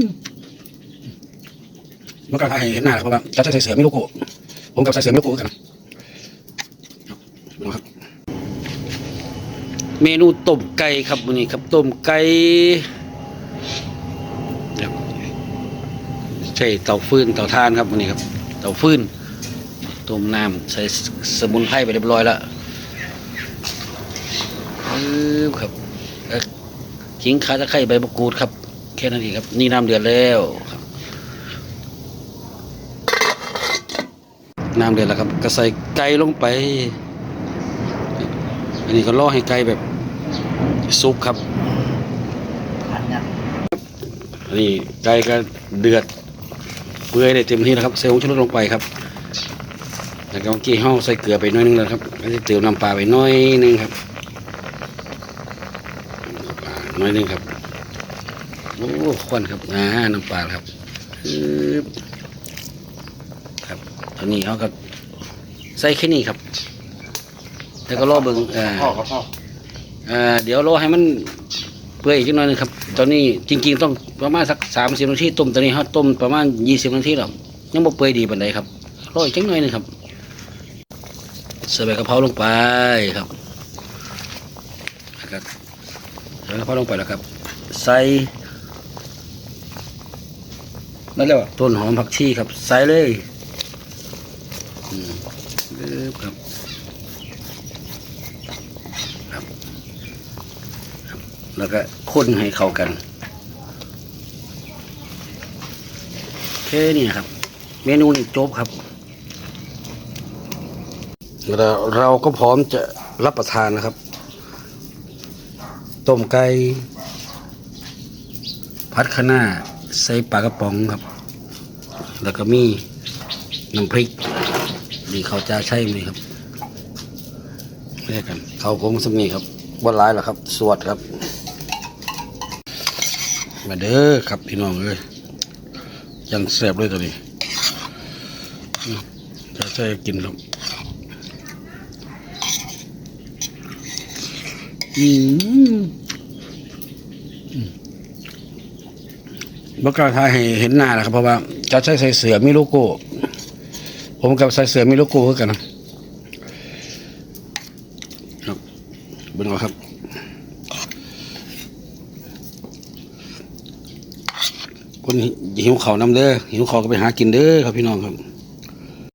มเมื่อกี้ให้เห็นหน้าแล้วเพราะว่าจะใส่เสือไม่รู้กูผมกับใส่เสือไม่รู้กูกันครับเมนูต้มไก่ครับวันนี้ครับต้มไก่ใช่เตาฟืนเตาถ่านครับวันนี้ครับ เตาฟืนต้มน้ำใส่สมุนไพรไปเรียบร้อยแล้วครับขิงขาตะไคร้ใบมะกรูดครับ แค่นั้นเองครับ นี่น้ำเดือดแล้วครับ น้ำเดือดแล้วครับ ก็ใส่ไก่ลงไป อันนี้ก็ล่อให้ไก่แบบซุปครับพันเนี่ยอันนี้ไก่ก็เดือดเปื่อยได้เต็มที่แล้วครับใส่ผงชูรสลงไปครับแล้วก็เมื่อกี้ห่อใส่เกลือไปน้อยนึงแล้วครับก็จะเติมน้ำปลาไปน้อยนึงครับน้ำปลาน้อยนึงครับ โอ้ควันครับอ่าน้ำปลาครับปึ๊บครับตอนนี้เขาก็ใส่แค่นี้ครับ แล้วก็รอเบิ่งอ่าพ่อก็พ่ออ่าเดี๋ยวรอให้มันเปื่อยอีกหน่อยหนึงครับ ตอนนี้จริง ๆ ต้องประมาณสักสามสิบนาทีต้มตอนนี้เขาต้มประมาณยี่สิบนาทีแล้วยังบ่เปื่อยดีปานใดครับรออีกจังหน่อยหนึงครับใส่ใบกะเพราลงไปครับแล้วก็ใส่ใบกะเพราลงไปแล้วครับ ใส่ นั่นแหละต้นหอมผักชีครับ ใส่เลยอืมปึ๊บครับ แล้วก็คนให้เข้ากันแค่นี้ครับ เมนูนี้จบครับเราเราก็พร้อมจะรับประทานนะครับ ต้มไก่พัดคะน้า ใส่ปลากระป๋องครับ แล้วก็มีน้ำพริกนี่เขาจะใช่ไหมครับไม่ได้กันเขาผมสมีครับบ่ร้ายหรอครับ สวดครับ มาเด้อครับพี่น้องเอ้ยยังแซ่บเลยตัวนี้จะใช้กินครับอืมอืม บอกกล้าทายให้เห็นหน้านะครับเพราะว่าจะใช้ใส่เสือมีโลโก้ ผมกับใส่เสือมีโลโก้คือกันนะครับเบิ่งเอาครับคนหิวเขาน้ำเด้อหิวเขาก็ไปหากินเด้อครับพี่น้องครับ